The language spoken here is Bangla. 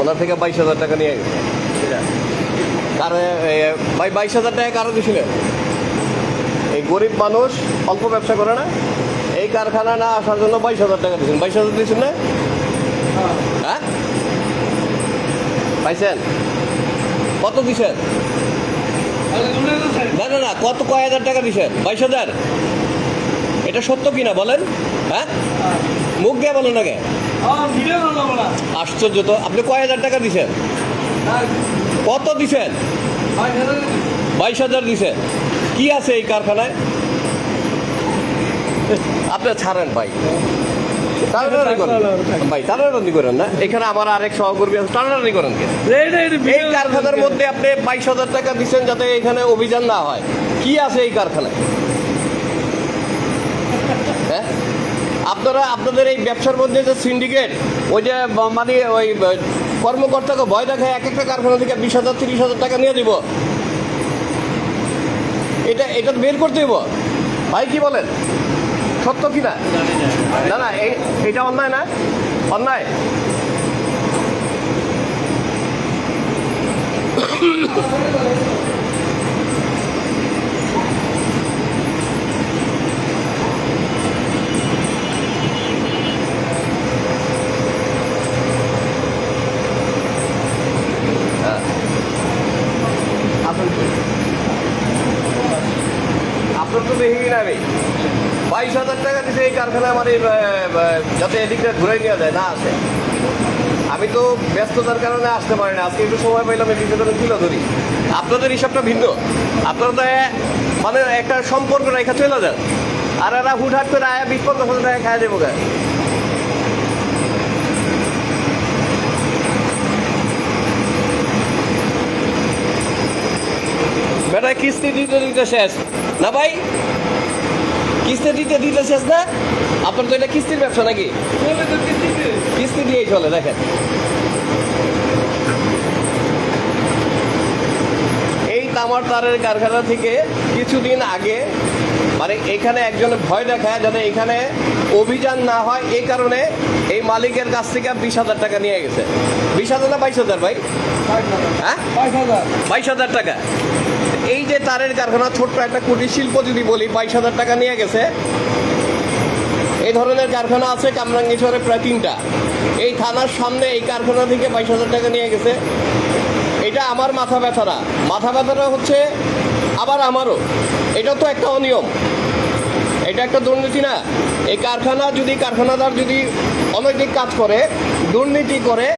ওনার থেকে বাইশ হাজার টাকা নিয়ে গেছে কারও ভাই, বাইশ হাজার টাকা কারও দিছিলেন এই গরিব মানুষ অল্প ব্যবসা করে না। এই কারখানা না আসার জন্য বাইশ হাজার টাকা দিয়েছেন। বাইশ হাজার দিয়েছেন না? হ্যাঁ? পাইছেন? কত দিছেন না না না, কত কয় হাজার টাকা দিছেন বাইশ হাজার? এটা সত্য কিনা বলেন? হ্যাঁ? মুখ দিয়ে বলেন নাকি আশ্চর্য তো আপনি কয় হাজার টাকা দিছেন? কত দিছেন? বাইশ হাজার। দিছেন। কি আছে এই কারখানায়? আপনি ছাড়েন ভাই। করেন। ভাই টানাটানি করেন না। এখানে আমার আরেক সহকর্মী আছে। টানাটানি করেন কে? এই কারখানার মধ্যে আপনি বাইশ হাজার টাকা দিচ্ছেন যাতে এখানে অভিযান না হয়। কি আছে এই কারখানায়? হ্যাঁ? আপনারা আপনাদের এই ব্যবসার মধ্যে যে সিন্ডিকেট ওই যে মানে ওই কর্মকর্তাকে ভয় দেখায় এক একটা কারখানা থেকে বিশ হাজার, তিরিশ হাজার টাকা নিয়ে দিব। এটা এটা বের করতে দিব ভাই, কি বলেন? সত্য কি না? না না এটা অন্যায় না? অন্যায় আপনার তো আমি। বাইশ হাজার টাকা দিতে এই কারখানা আমার যাতে এদিকটা ঘুরে নেওয়া যায়, না আসে। আমি তো ব্যস্ততার কারণে আসতে পারি না। আজকে একটু সময় পাইলাম, এই বিষয়টা তুলে ধরি আপনাদের হিসাবটা ভিন্ন। আপনারা মানে একটা সম্পর্ক রেখা চলে যান। আর এরা হুটহাট করে আয়া বিশ পঞ্চাশ হাজার টাকা খাওয়া দেবো গায়ে বেটা কিস্তি দিতে দিতে শেষ। না ভাই? কিস্তি দিতে দিতে শেষ না? আপনার তো এটা কিস্তির ব্যবসা নাকি? কিস্তি দিয়েই চলে দেখেন। এই তামার তারের কারখানা থেকে কিছুদিন আগে মানে এখানে একজন ভয় দেখায় যাতে এখানে অভিযান না হয় এই কারণে এই মালিকের কাছ থেকে বিশ হাজার টাকা নিয়ে গেছে। বিশ হাজার না বাইশ হাজার ভাই? হ্যাঁ? বাইশ হাজার টাকা। এই যে তারের কারখানা, ছোট্ট একটা কুটির শিল্প যদি বলি, বাইশ হাজার টাকা নিয়ে গেছে। এই ধরনের কারখানা আছে কামরাঙ্গীশ্বরে প্রায় তিনটা। এই থানার সামনে এই কারখানা থেকে বাইশ হাজার টাকা নিয়ে গেছে। এটা আমার মাথা ব্যথা না মাথা ব্যথাটা হচ্ছে আবার আমারও। এটা তো একটা অনিয়ম। এটা একটা দুর্নীতি না। এই কারখানা যদি কারখানাদার যদি অনৈতিক কাজ করে, দুর্নীতি করে